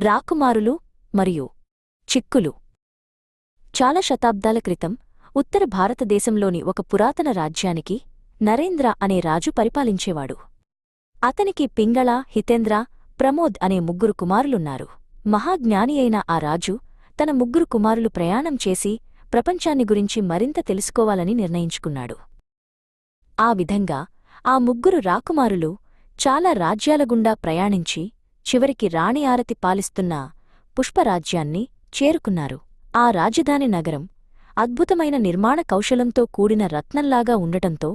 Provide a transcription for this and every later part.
రాకుమారులు మరియు చిక్కులు. చాలా శతాబ్దాల క్రితం ఉత్తర భారతదేశంలోని ఒక పురాతన రాజ్యానికి నరేంద్ర అనే రాజు పరిపాలించేవాడు. అతనికి పింగళ హితేంద్ర ప్రమోద్ అనే ముగ్గురు కుమారులున్నారు. మహాజ్ఞాని అయిన ఆ రాజు తన ముగ్గురు కుమారులు ప్రయాణం చేసి ప్రపంచాన్ని గురించి మరింత తెలుసుకోవాలని నిర్ణయించుకున్నాడు. ఆ విధంగా ఆ ముగ్గురు రాకుమారులు చాలా రాజ్యాల గుండా ప్రయాణించి చివరికి రాణి ఆరతి పాలిస్తున్న పుష్పరాజ్యాన్ని చేరుకున్నారు. ఆ రాజధాని నగరం అద్భుతమైన నిర్మాణ కౌశలంతో కూడిన రత్నంలాగా ఉండటంతో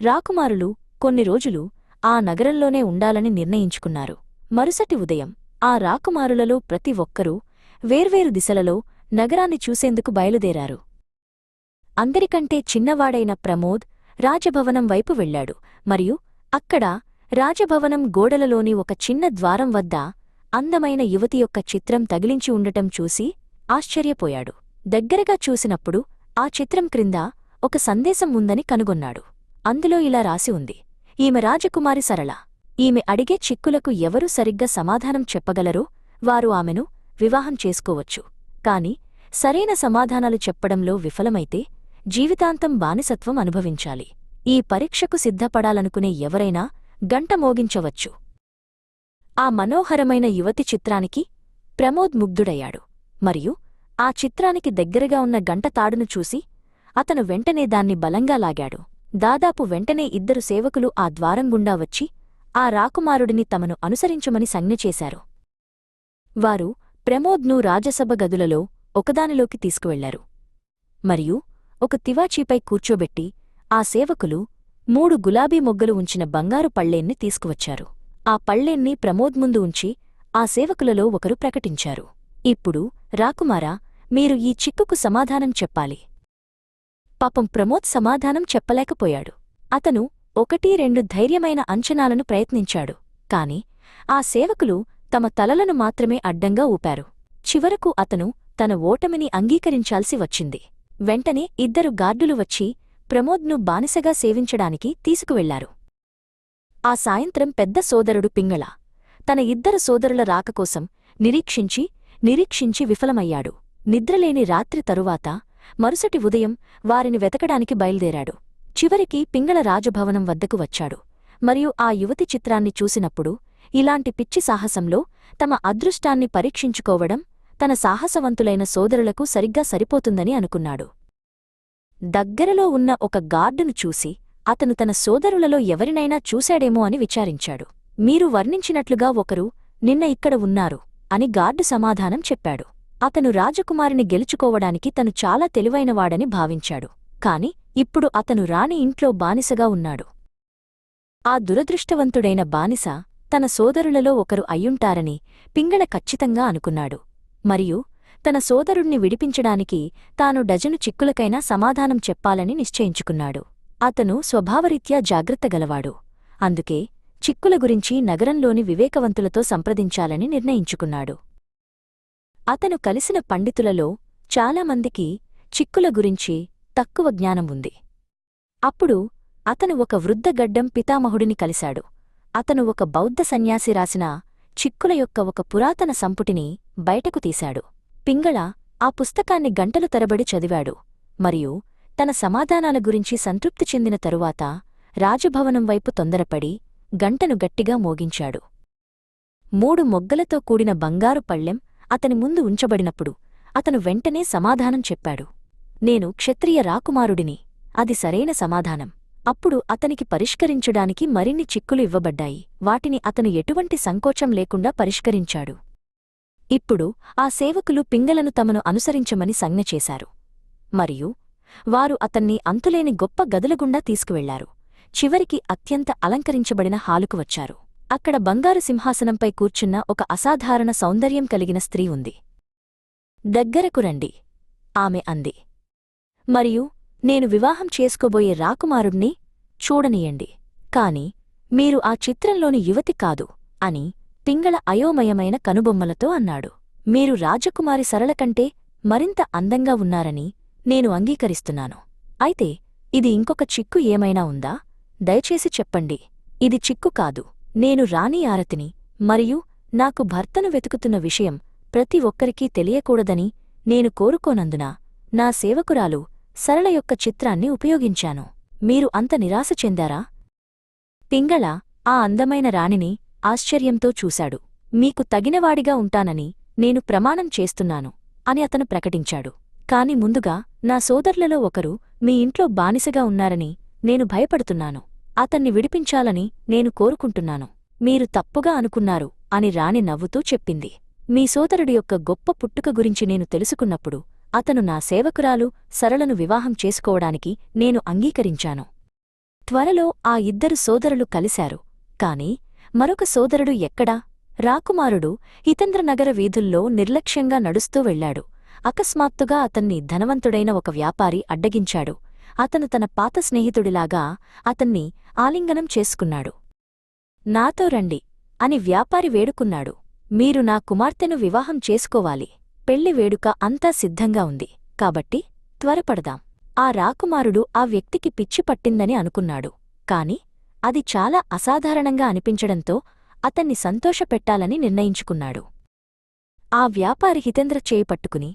రాకుమారులు కొన్ని రోజులు ఆ నగరంలోనే ఉండాలని నిర్ణయించుకున్నారు. మరుసటి ఉదయం ఆ రాకుమారులలో ప్రతి ఒక్కరూ వేర్వేరు దిశలలో నగరాన్ని చూసేందుకు బయలుదేరారు. అందరికంటే చిన్నవాడైన ప్రమోద్ రాజభవనం వైపు వెళ్ళాడు మరియు అక్కడ రాజభవనం గోడలలోని ఒక చిన్న ద్వారం వద్ద అందమైన యువతి యొక్క చిత్రం తగిలించి ఉండటం చూసి ఆశ్చర్యపోయాడు. దగ్గరగా చూసినప్పుడు ఆ చిత్రం క్రింద ఒక సందేశం ఉందని కనుగొన్నాడు. అందులో ఇలా రాసి ఉంది. ఈమె రాజకుమారి సరళ. ఈమె అడిగే చిక్కులకు ఎవరు సరిగ్గా సమాధానం చెప్పగలరో వారు ఆమెను వివాహం చేసుకోవచ్చు. కాని సరైన సమాధానాలు చెప్పడంలో విఫలమైతే జీవితాంతం బానిసత్వం అనుభవించాలి. ఈ పరీక్షకు సిద్ధపడాలనుకునే ఎవరైనా గంట మోగించవచ్చు. ఆ మనోహరమైన యువతి చిత్రానికి ప్రమోద్ ముగ్ధుడయ్యాడు. మరియు ఆ చిత్రానికి దగ్గరగా ఉన్న గంట తాడును చూసి అతను వెంటనే దాన్ని బలంగా లాగాడు. దాదాపు వెంటనే ఇద్దరు సేవకులు ఆ ద్వారం గుండా వచ్చి ఆ రాకుమారుడిని తమను అనుసరించమని సంజ్ఞ చేశారు. వారు ప్రమోద్ను రాజసభ గదులలో ఒకదానిలోకి తీసుకువెళ్ళారు. మరియు ఒక తివాచీపై కూర్చోబెట్టి ఆ సేవకులు మూడు గులాబీ మొగ్గలు ఉంచిన బంగారు పళ్ళేన్ని తీసుకువచ్చారు. ఆ పళ్ళేన్ని ప్రమోద్ ముందు ఉంచి ఆ సేవకులలో ఒకరు ప్రకటించారు. ఇప్పుడు రాకుమారా మీరు ఈ చిక్కుకు సమాధానం చెప్పాలి. పాపం ప్రమోద్ సమాధానం చెప్పలేకపోయాడు. అతను ఒకటి రెండు ధైర్యమైన అంచనాలను ప్రయత్నించాడు. కాని ఆ సేవకులు తమ తలలను మాత్రమే అడ్డంగా ఊపారు. చివరకు అతను తన ఓటమిని అంగీకరించాల్సి వచ్చింది. వెంటనే ఇద్దరు గార్డులు వచ్చి ప్రమోద్ను బానిసగా సేవించడానికి తీసుకువెళ్ళారు. ఆ సాయంత్రం పెద్ద సోదరుడు పింగళ తన ఇద్దరు సోదరుల రాకకోసం నిరీక్షించి నిరీక్షించి విఫలమయ్యాడు. నిద్రలేని రాత్రి తరువాత మరుసటి ఉదయం వారిని వెతకడానికి బయల్దేరాడు. చివరికి పింగళ రాజభవనం వద్దకు వచ్చాడు. మరియు ఆ యువతి చిత్రాన్ని చూసినప్పుడు ఇలాంటి పిచ్చి సాహసంలో తమ అదృష్టాన్ని పరీక్షించుకోవడం తన సాహసవంతులైన సోదరులకు సరిగ్గా సరిపోతుందని అనుకున్నాడు. దగ్గరలో ఉన్న ఒక గార్డును చూసి అతను తన సోదరులలో ఎవరినైనా చూశాడేమో అని విచారించాడు. మీరు వర్ణించినట్లుగా ఒకరు నిన్న ఇక్కడ ఉన్నారు అని గార్డు సమాధానం చెప్పాడు. అతను రాజకుమారిని గెలుచుకోవడానికి తను చాలా తెలివైనవాడని భావించాడు. కాని ఇప్పుడు అతను రాణి ఇంట్లో బానిసగా ఉన్నాడు. ఆ దురదృష్టవంతుడైన బానిస తన సోదరులలో ఒకరు అయ్యుంటారని పింగళ ఖచ్చితంగా అనుకున్నాడు. మరియు తన సోదరుణ్ణి విడిపించడానికి తాను డజను చిక్కులకైనా సమాధానం చెప్పాలని నిశ్చయించుకున్నాడు. అతను స్వభావరీత్యా జాగ్రత్తగలవాడు అందుకే చిక్కుల గురించి నగరంలోని వివేకవంతులతో సంప్రదించాలని నిర్ణయించుకున్నాడు. అతను కలిసిన పండితులలో చాలామందికి చిక్కుల గురించి తక్కువ జ్ఞానం ఉంది. అప్పుడు అతను ఒక వృద్ధగడ్డం పితామహుడిని కలిశాడు. అతను ఒక బౌద్ధ సన్యాసి రాసిన చిక్కుల యొక్క ఒక పురాతన సంపుటిని బయటకు తీశాడు. పింగళ ఆ పుస్తకాన్ని గంటలు తరబడి చదివాడు. మరియు తన సమాధానాల గురించి సంతృప్తి చెందిన తరువాత రాజభవనం వైపు తొందరపడి గంటను గట్టిగా మోగించాడు. మూడు మొగ్గలతో కూడిన బంగారు పళ్ళెం అతని ముందు ఉంచబడినప్పుడు అతను వెంటనే సమాధానం చెప్పాడు. నేను క్షత్రియ రాకుమారుడిని అది సరైన సమాధానం. అప్పుడు అతనికి పరిష్కరించడానికి మరిన్ని చిక్కులు ఇవ్వబడ్డాయి. వాటిని అతను ఎటువంటి సంకోచం లేకుండా పరిష్కరించాడు. ఇప్పుడు ఆ సేవకులు పింగలను తమను అనుసరించమని సంజ్ఞ చేశారు. మరియు వారు అతన్ని అంతులేని గొప్ప గదులగుండా తీసుకువెళ్ళారు. చివరికి అత్యంత అలంకరించబడిన హాలుకు వచ్చారు. అక్కడ బంగారు సింహాసనంపై కూర్చున్న ఒక అసాధారణ సౌందర్యం కలిగిన స్త్రీ ఉంది. దగ్గరకు రండి ఆమె అంది. మరియు నేను వివాహం చేసుకోబోయే రాకుమారుణ్ణి చూడనీయండి. కాని మీరు ఆ చిత్రంలోని యువతి కాదు అని పింగళ అయోమయమైన కనుబొమ్మలతో అన్నాడు. మీరు రాజకుమారి సరళ కంటే మరింత అందంగా ఉన్నారని నేను అంగీకరిస్తున్నాను. అయితే ఇది ఇంకొక చిక్కు ఏమైనా ఉందా? దయచేసి చెప్పండి. ఇది చిక్కు కాదు. నేను రాణి ఆరతిని మరియు నాకు భర్తను వెతుకుతున్న విషయం ప్రతి ఒక్కరికీ తెలియకూడదని నేను కోరుకోనందున నా సేవకురాలు సరళ యొక్క చిత్రాన్ని ఉపయోగించాను. మీరు అంత నిరాశ చెందారా? పింగళ ఆ అందమైన రాణిని ఆశ్చర్యంతో చూశాడు. మీకు తగినవాడిగా ఉంటానని నేను ప్రమాణం చేస్తున్నాను అని అతను ప్రకటించాడు. కాని ముందుగా నా సోదరులలో ఒకరు మీ ఇంట్లో బానిసగా ఉన్నారని నేను భయపడుతున్నాను. అతన్ని విడిపించాలని నేను కోరుకుంటున్నాను. మీరు తప్పుగా అనుకున్నారు అని రాణి నవ్వుతూ చెప్పింది. మీ సోదరుడి యొక్క గొప్ప పుట్టుక గురించి నేను తెలుసుకున్నప్పుడు అతను నా సేవకురాలు సరళను వివాహం చేసుకోవడానికి నేను అంగీకరించాను. త్వరలో ఆ ఇద్దరు సోదరులు కలిశారు. కాని మరొక సోదరుడు ఎక్కడా? రాకుమారుడు హితేంద్రనగర వీధుల్లో నిర్లక్ష్యంగా నడుస్తూ వెళ్ళాడు అకస్మాత్తుగా అతన్ని ధనవంతుడైన ఒక వ్యాపారి అడ్డగించాడు. అతను తన పాత స్నేహితుడిలాగా అతన్ని ఆలింగనం చేసుకున్నాడు. నాతో రండి అని వ్యాపారి వేడుకున్నాడు. మీరు నా కుమార్తెను వివాహం చేసుకోవాలి. పెళ్ళి వేడుక అంతా సిద్ధంగా ఉంది. కాబట్టి త్వరపడదాం ఆ రాకుమారుడు ఆ వ్యక్తికి పిచ్చి పట్టిందని అనుకున్నాడు. కాని అది చాలా అసాధారణంగా అనిపించడంతో అతన్ని సంతోషపెట్టాలని నిర్ణయించుకున్నాడు. ఆ వ్యాపారి హితేంద్ర చేయి పట్టుకుని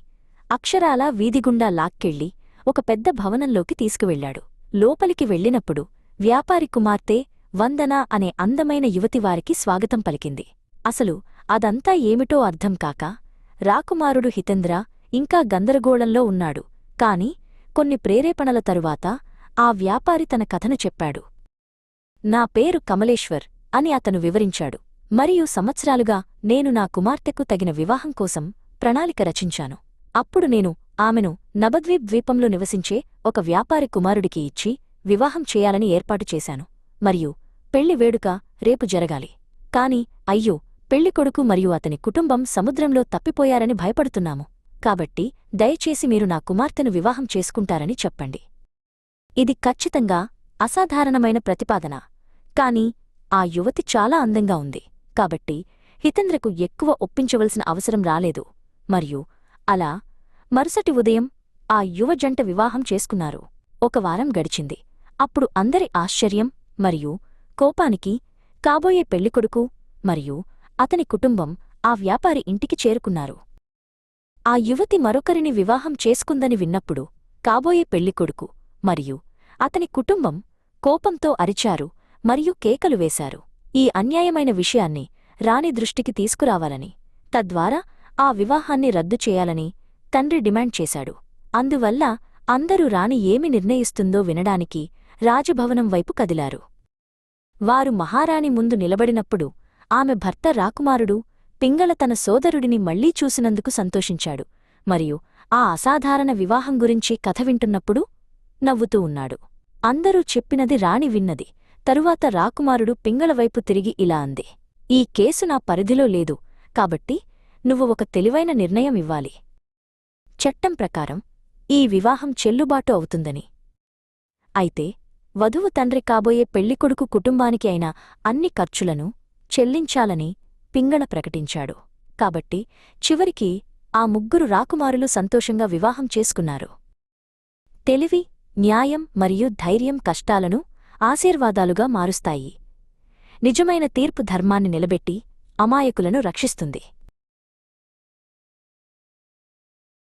అక్షరాలా వీధిగుండా లాక్కెళ్ళి ఒక పెద్ద భవనంలోకి తీసుకువెళ్ళాడు లోపలికి వెళ్ళినప్పుడు వ్యాపారి కుమార్తె వందన అనే అందమైన యువతివారికి స్వాగతం పలికింది. అసలు అదంతా ఏమిటో అర్థం కాక రాకుమారుడు హితేంద్ర ఇంకా గందరగోళంలో ఉన్నాడు. కాని కొన్ని ప్రేరేపణల తరువాత ఆ వ్యాపారి తన కథను చెప్పాడు. నా పేరు కమలేశ్వర్ అని అతను వివరించాడు. మరియు సంవత్సరాలుగా నేను నా కుమార్తెకు తగిన వివాహం కోసం ప్రణాళిక రచించాను. అప్పుడు నేను ఆమెను నబద్వీప్ ద్వీపంలో నివసించే ఒక వ్యాపారి కుమారుడికి ఇచ్చి వివాహం చేయాలని ఏర్పాటు చేశాను. మరియు పెళ్ళి వేడుక రేపు జరగాలి. కాని అయ్యో పెళ్ళికొడుకు మరియు అతని కుటుంబం సముద్రంలో తప్పిపోయారని భయపడుతున్నాము. కాబట్టి దయచేసి మీరు నా కుమార్తెను వివాహం చేసుకుంటారని చెప్పండి. ఇది ఖచ్చితంగా అసాధారణమైన ప్రతిపాదన. కాని ఆ యువతి చాలా అందంగా ఉంది. కాబట్టి హితేంద్రకు ఎక్కువ ఒప్పించవలసిన అవసరం రాలేదు. మరియు అలా మరుసటి ఉదయం ఆ యువ జంట వివాహం చేసుకున్నారు. ఒక వారం గడిచింది. అప్పుడు అందరి ఆశ్చర్యం మరియు కోపానికి కాబోయే పెళ్ళికొడుకు మరియు అతని కుటుంబం ఆ వ్యాపారి ఇంటికి చేరుకున్నారు. ఆ యువతి మరొకరిని వివాహం చేసుకుందని విన్నప్పుడు కాబోయే పెళ్ళికొడుకు మరియు అతని కుటుంబం కోపంతో అరిచారు. మరియు కేకలు వేశారు. ఈ అన్యాయమైన విషయాన్ని రాణి దృష్టికి తీసుకురావాలని తద్వారా ఆ వివాహాన్ని రద్దు చేయాలని తండ్రి డిమాండ్ చేశాడు. అందువల్ల అందరూ రాణి ఏమి నిర్ణయిస్తుందో వినడానికి రాజభవనం వైపు కదిలారు. వారు మహారాణి ముందు నిలబడినప్పుడు ఆమె భర్త రాకుమారుడు పింగళ తన సోదరుడిని మళ్ళీ చూసినందుకు సంతోషించాడు మరియు ఆ అసాధారణ వివాహం గురించి కథ వింటున్నప్పుడు నవ్వుతూ ఉన్నాడు. అందరూ చెప్పినది రాణి విన్నది. తరువాత రాకుమారుడు పింగళవైపు తిరిగి ఇలా అంది ఈ కేసు నా పరిధిలో లేదు కాబట్టి నువ్వు ఒక తెలివైన నిర్ణయం ఇవ్వాలి. చట్టం ప్రకారం ఈ వివాహం చెల్లుబాటు అవుతుందని. అయితే వధువు తండ్రి కాబోయే పెళ్ళికొడుకు కుటుంబానికి అయిన అన్ని ఖర్చులను చెల్లించాలని పింగళ ప్రకటించాడు. కాబట్టి చివరికి ఆ ముగ్గురు రాకుమారులు సంతోషంగా వివాహం చేసుకున్నారు. తెలివి న్యాయం మరియు ధైర్యం కష్టాలను ఆశీర్వాదాలుగా మారుస్తాయి. నిజమైన తీర్పు ధర్మాన్ని నిలబెట్టి అమాయకులను రక్షిస్తుంది.